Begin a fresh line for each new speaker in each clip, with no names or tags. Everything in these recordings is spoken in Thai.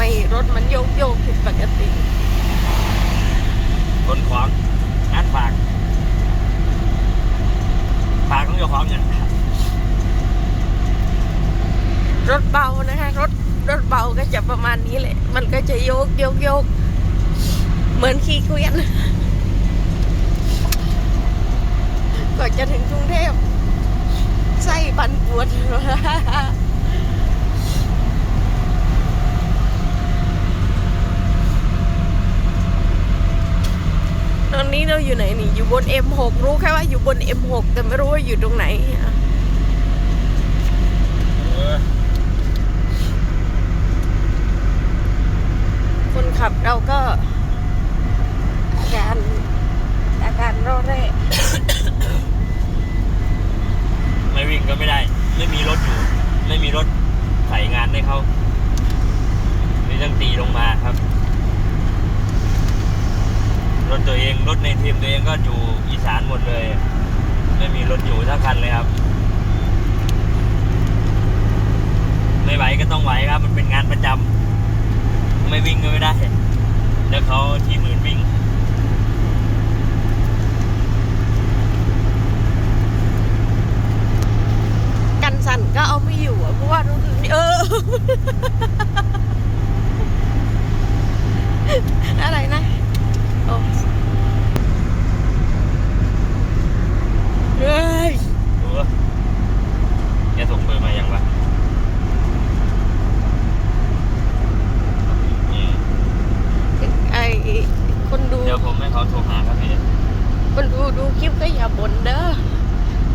ไม่รถมันโยกโยกผิดปกติคนขวงงัดฝาก
ฝากต้องโยกค
วงเนี่ยรถเบานะคะรถรถเบาก็จะประมาณนี้แหละ มันก็จะโยกโยกโยก เหมือนขี่เกวียนก่อนจะถึงกรุงเทพไส้ปันปวด บน M6 รู้แค่ว่าอยู่บน M6 แต่ไม่รู้ว่าอยู่ตรงไหนคนขับเราก็อาการอาการรอดแร่
ไม่วิ่งก็ไม่ได้ ไม่มีรถอยู่ ไม่มีรถใส่งานให้เขาไม่ต้องตีลงมาครับ รถตัวเองรถในทีมตัวเองก็อยู่อีสานหมดเลย ไม่มีรถอยู่สักคันเลยครับ ไม่ไหวก็ต้องไหวครับ มันเป็นงานประจำไม่วิ่งก็ไม่ได้เดี๋ยวเขาทีมอื่นวิ่ง
กันสั่นก็เอาไม่อยู่อะเพราะว่ารู้สึกเออ อะไรนะโอ้เฮ้ย
รู้ปะแกส่งเบอร์มายังวะอืม
ไอคนดู
เดี๋ยวผมให้เขาโทรหาครับพี่
คนดูดูคลิปก็อย่าบ่นเด้อ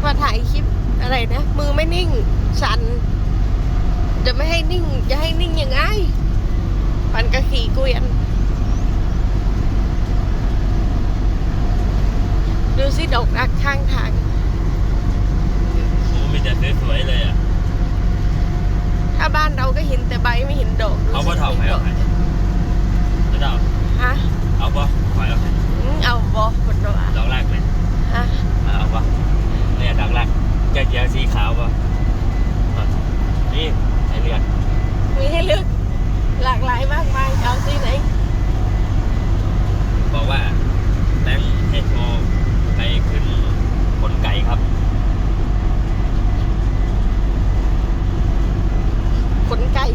มาถ่ายคลิปอะไรนะ มือไม่นิ่งสั่นจะไม่ให้นิ่ง จะให้นิ่งยังไงปันกระขี่เกวียน ดูสิดอกรักข้างทาง
โอ้มีแต่สวยๆเลยอะ
ถ้าบ้านเราก็เห็นแต่ใบไม่เห็นดอกดูสิ
เอาปะเถาไปเอาไปไม่ได้เอา
ฮะ
เอาปะขอยเอาไป
อืมเอา บอคนดอกอะ
ดอกแรกเลย
ฮะ
เอาปะเนี่ยดอกแรกแกเจียวสีขาวปะอะนี่ไอเลือด
มีให้เลือกหลากหลายมากมายเอาสีไหน
บอกว่าแบงค์ให้โทรไปขึ้นขนไก่ครับ
ขนไก่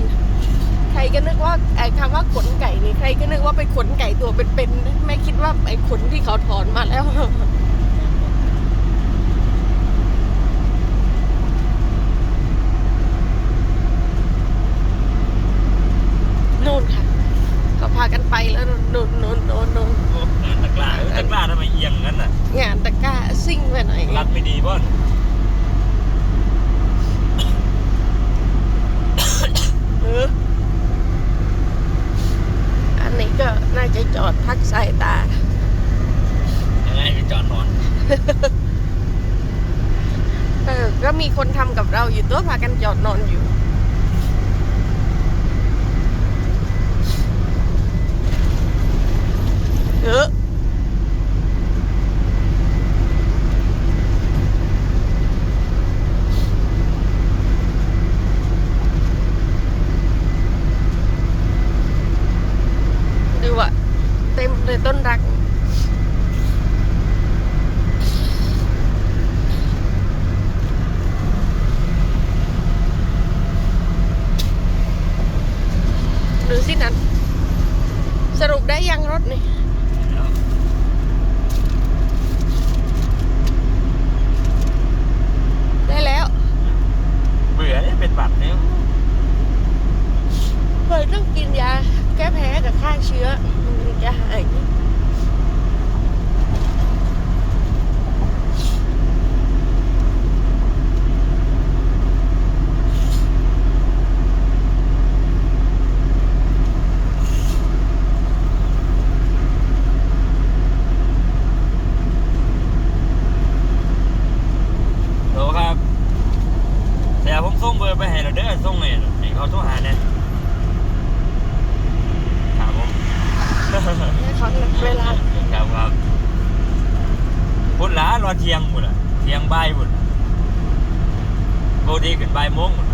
ใครก็นึกว่าไอ้ คำว่าขนไก่นี่ใครก็นึกว่าไปขนไก่ตัวเป็นๆนะไม่คิดว่าไอ้ขนที่เขาถอนมาแล้วนู่นค่ะเขาพากันไปแล้วนู่นนู่นนู่นนู่น
โอ้งานตะกร้าเออตะกร้าทำไมเอียงงั้นน่ะ
งานตะกร้าซิ่งไปหน่อย
รัดไม่ดีป่ะ
เอออันนี้ก็น่าจะจอดพักสายตา
ยังไงไปจอดนอน
เออก็มีคนทำกับเราอยู่ตัวพากันจอดนอนอยู่ เออดูอะเต็มเลยต้นรัก ดูสินั้น สรุปได้ยังรถนี่ได้แล้ว
เบื่อเนี่ยเป็นบัตรเนี่ย
เคยต้องกินยาแก้แพ้กับฆ่าเชื้อ มันถึงจะหาย
โหลครับแต่ผม ส่งเบอร์ไปให้เราเด้อส่งให้ให้เขาโทรหาเนี่ยครับผม
ให้เขานัดเวลา
ครับครับพุ่นหลารอเที่ยงพุ่นอะเที่ยงบ่ายพุ่นโบดีขึ้นบ่ายโมงพุ่น